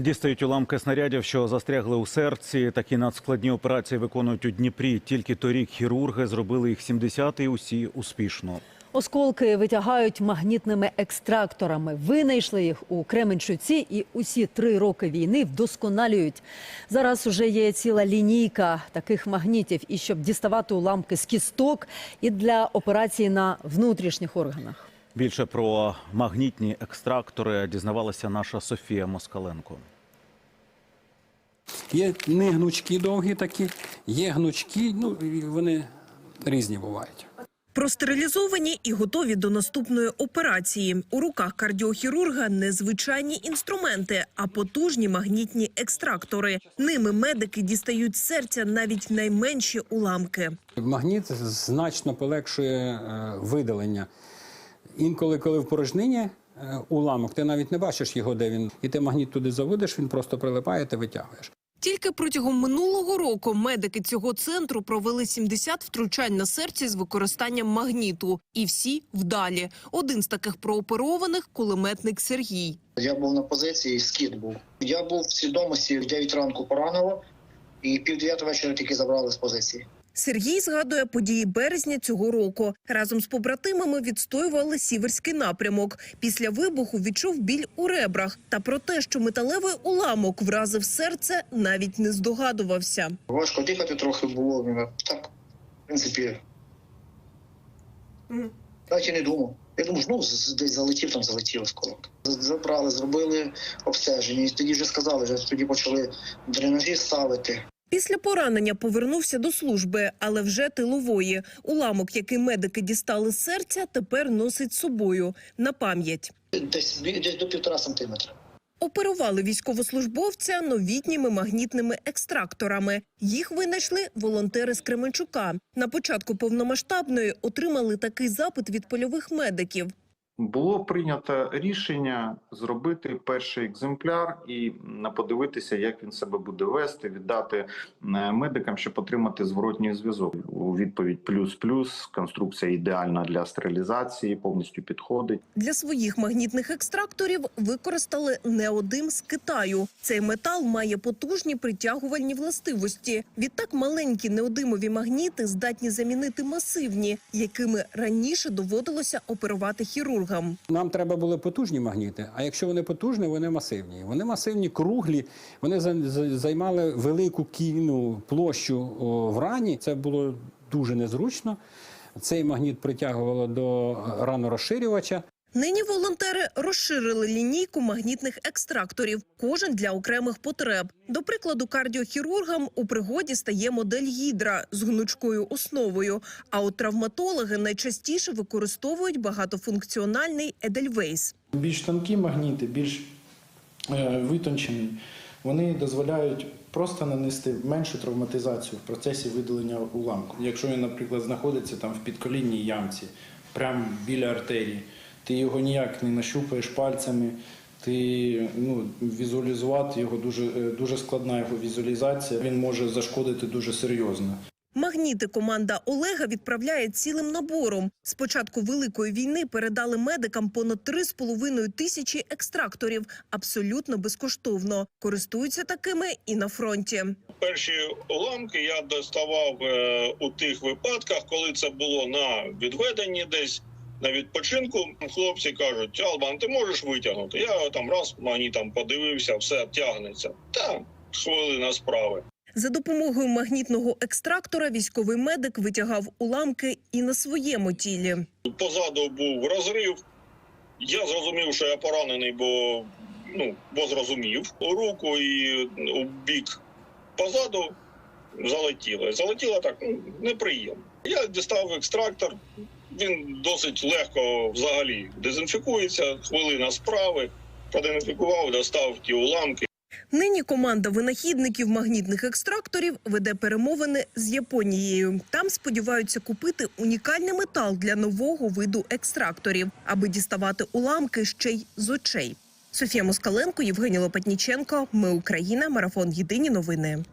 Дістають уламки снарядів, що застрягли у серці. Такі надскладні операції виконують у Дніпрі. Тільки торік хірурги зробили їх 70 і усі успішно. Осколки витягають магнітними екстракторами. Винайшли їх у Кременчуці і усі три роки війни вдосконалюють. Зараз уже є ціла лінійка таких магнітів, і щоб діставати уламки з кісток, і для операцій на внутрішніх органах. Більше про магнітні екстрактори дізнавалася наша Софія Москаленко. Є не гнучкі довгі такі, є гнучкі, ну вони різні бувають. Простерилізовані і готові до наступної операції. У руках кардіохірурга не звичайні інструменти, а потужні магнітні екстрактори. Ними медики дістають серця навіть найменші уламки. Магніт значно полегшує е, видалення. Інколи, коли в порожнині е, уламок, ти навіть не бачиш його, де він. І ти магніт туди заводиш, він просто прилипає, ти витягуєш. Тільки протягом минулого року медики цього центру провели 70 втручань на серці з використанням магніту. І всі вдалі. Один з таких прооперованих – кулеметник Сергій. Я був на позиції, скіт був. Я був в свідомості в 9 ранку поранило, і пів дев'ятого вечора тільки забрали з позиції. Сергій згадує події березня цього року. Разом з побратимами відстоювали сіверський напрямок. Після вибуху відчув біль у ребрах. Та про те, що металевий уламок вразив серце, навіть не здогадувався. Важко дихати трохи було. ну, Так, в принципі, навіть і не думав. Я думав, ну з- десь залетів, там залетів осколок. З- Забрали, зробили обстеження, і тоді вже сказали, вже тоді почали дренажі ставити. Після поранення повернувся до служби, але вже тилової. Уламок, який медики дістали з серця, тепер носить з собою на пам'ять. Десь, десь до півтора сантиметра. Оперували військовослужбовця новітніми магнітними екстракторами. Їх винайшли волонтери з Кременчука. На початку повномасштабної отримали такий запит від польових медиків. Було прийнято рішення зробити перший екземпляр і подивитися, як він себе буде вести, віддати е, медикам, щоб отримати зворотній зв'язок. У відповідь плюс-плюс. Конструкція ідеальна для стерилізації, повністю підходить. Для своїх магнітних екстракторів використали неодим з Китаю. Цей метал має потужні притягувальні властивості. Відтак маленькі неодимові магніти здатні замінити масивні, якими раніше доводилося оперувати хірургам. Нам треба були потужні магніти, а якщо вони потужні, вони масивні. Вони масивні, круглі, вони за- за- займали велику кільну площу в рані. Це було дуже незручно. Цей магніт притягувало до ранорозширювача. Нині волонтери розширили лінійку магнітних екстракторів, кожен для окремих потреб. До прикладу, кардіохірургам у пригоді стає модель гідра з гнучкою основою. А от травматологи найчастіше використовують багатофункціональний Едельвейс. Більш тонкі магніти, більш е, витончені, вони дозволяють просто нанести меншу травматизацію в процесі видалення уламку. Якщо він, наприклад, знаходиться там в підколінній ямці, прямо біля артерії, ти його ніяк не нащупаєш пальцями. Ти ну візуалізувати його дуже е, дуже складна його візуалізація. Він може зашкодити дуже серйозно. Магніти команда Олега відправляє цілим набором. З початку великої війни передали медикам понад 3,5 тисячі екстракторів абсолютно безкоштовно. Користуються такими і на фронті. перші уламки я доставав е, у тих випадках, коли це було на відведенні десь. На відпочинку хлопці кажуть: Албан, ти можеш витягнути? Я там раз магнітом подивився, все тягнеться. Та хвилина справи. За допомогою магнітного екстрактора військовий медик витягав уламки і на своєму тілі. Позаду був розрив. Я зрозумів, що я поранений, бо ну бо зрозумів у руку і у бік позаду залетіло. Залетіло так ну, неприємно. Я дістав екстрактор. Він досить легко взагалі дезінфікується. Хвилина справи. Продезінфікував, достав ті уламки. Нині команда винахідників магнітних екстракторів веде перемовини з Японією. Там сподіваються купити унікальний метал для нового виду екстракторів, аби діставати уламки ще й з очей. Софія Москаленко, Євгеній Лопатніченко. Ми Україна. Марафон Єдині новини.